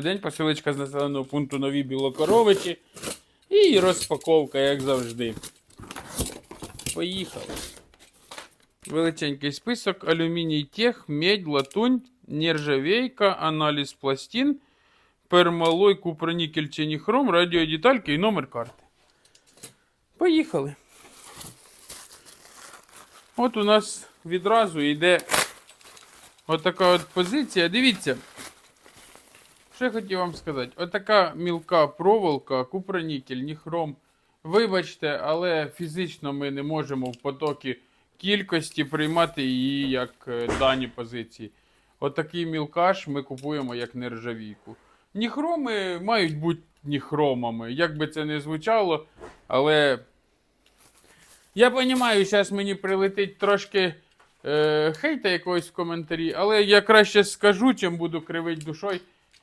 День посилочка з населеного пункту Нові Білокоровичі. І розпаковка, як завжди. Поїхали. Величенький список: алюміній тех, медь, латунь, нержавейка, аналіз пластин, пермалой, купронікель, ченіхром, радіодетальки і номер карти. Поїхали. От у нас відразу йде отака от позиція. Дивіться. Що я хотів вам сказати? Отака мілка проволока, купронікель, ніхром. Вибачте, але фізично ми не можемо в потокі кількості приймати її як е, дані позиції. Отакий мілкаш ми купуємо як нержавійку. Ніхроми мають бути ніхромами. Як би це не звучало, але я розумію, зараз мені прилетить трошки е, хейта якогось в коментарі, але я краще скажу, чим буду кривити душою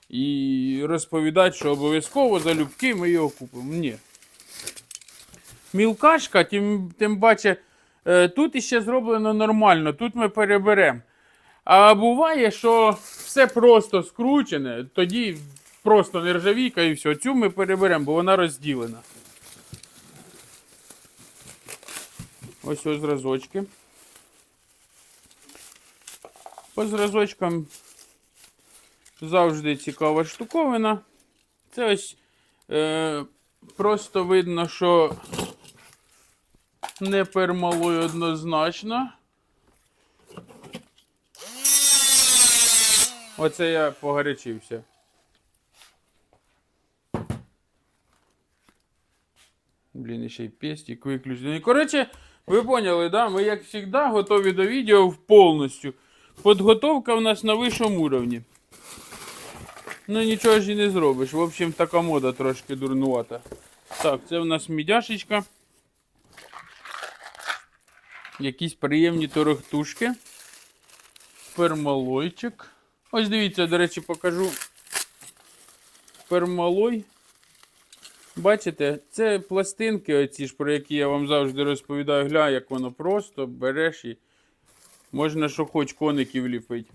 і розповідати, що обов'язково залюбки ми його купимо. Ні. Мілкашка, тим, тим паче, е, тут іще зроблено нормально, тут ми переберемо. А буває, що все просто скручене, тоді просто нержавійка і все. Цю ми переберемо, бо вона розділена. Ось ось зразочки. По зразочкам завжди цікава штуковина. Це ось е, просто видно, що не пермалою однозначно. Оце я погарячився. Блін, ще й пестик виключений. Коротше, ви поняли, да? Ми, як завжди, готові до відео повністю. Подготовка в нас на вищому уровні. Ну нічого ж і не зробиш. В общем, така мода трошки дурнувата. Так, це в нас мідяшечка. Якісь приємні торохтушки. Пермалойчик. Ось дивіться, до речі, покажу. Пермалой. Бачите, це пластинки, оці ж, про які я вам завжди розповідаю. Гля, як воно просто береш і можна, що хоч коників ліпити.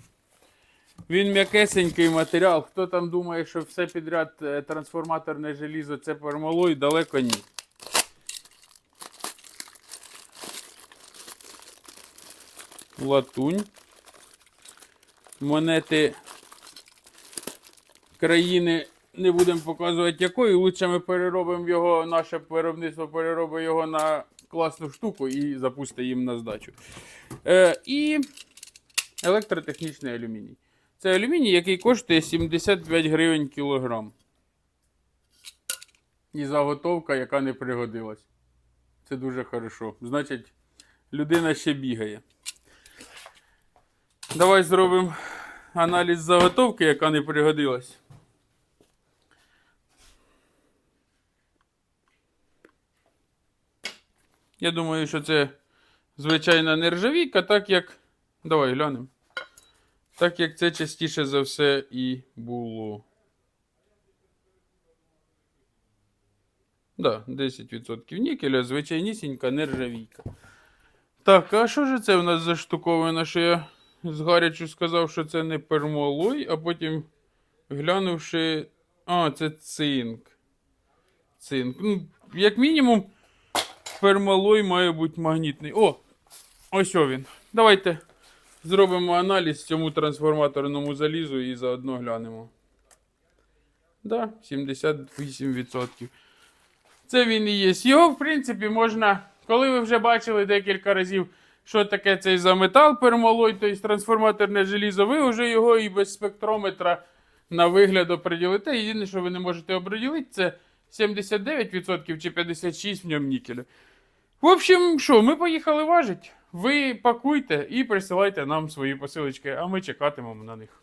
Він м'якесенький матеріал. Хто там думає, що все підряд е, трансформаторне желізо це пермалой, далеко ні. Латунь. Монети країни не будемо показувати якої. Лучше ми переробимо його, наше виробництво переробить його на класну штуку і запустить їм на здачу. Е, і електротехнічний алюміній. Це алюміній, який коштує 75 гривень кілограм. І заготовка, яка не пригодилась. Це дуже хорошо. Значить, людина ще бігає. Давай зробимо аналіз заготовки, яка не пригодилась. Я думаю, що це звичайна нержавійка, так як. Давай глянемо. Так як це частіше за все і було. Да, 10% нікеля, звичайнісінька нержавійка. Так, а що ж це в нас за штуковина, що я згарячу сказав, що це не пермолой, а потім глянувши. А, це цинк. Цинк. Ну, як мінімум, пермалой має бути магнітний. О! Ось він. Давайте зробимо аналіз цьому трансформаторному залізу і заодно глянемо. Да, 78%. Це він і є. Його, в принципі, можна. Коли ви вже бачили декілька разів, що таке цей за метал пермалой, тобто трансформаторне желізо, ви вже його і без спектрометра на вигляд оприділите. Єдине, що ви не можете оприділити, це 79% чи 56% в ньому нікеля. В общем, що, ми поїхали важить. Ви пакуйте і присилайте нам свої посилочки, а ми чекатимемо на них.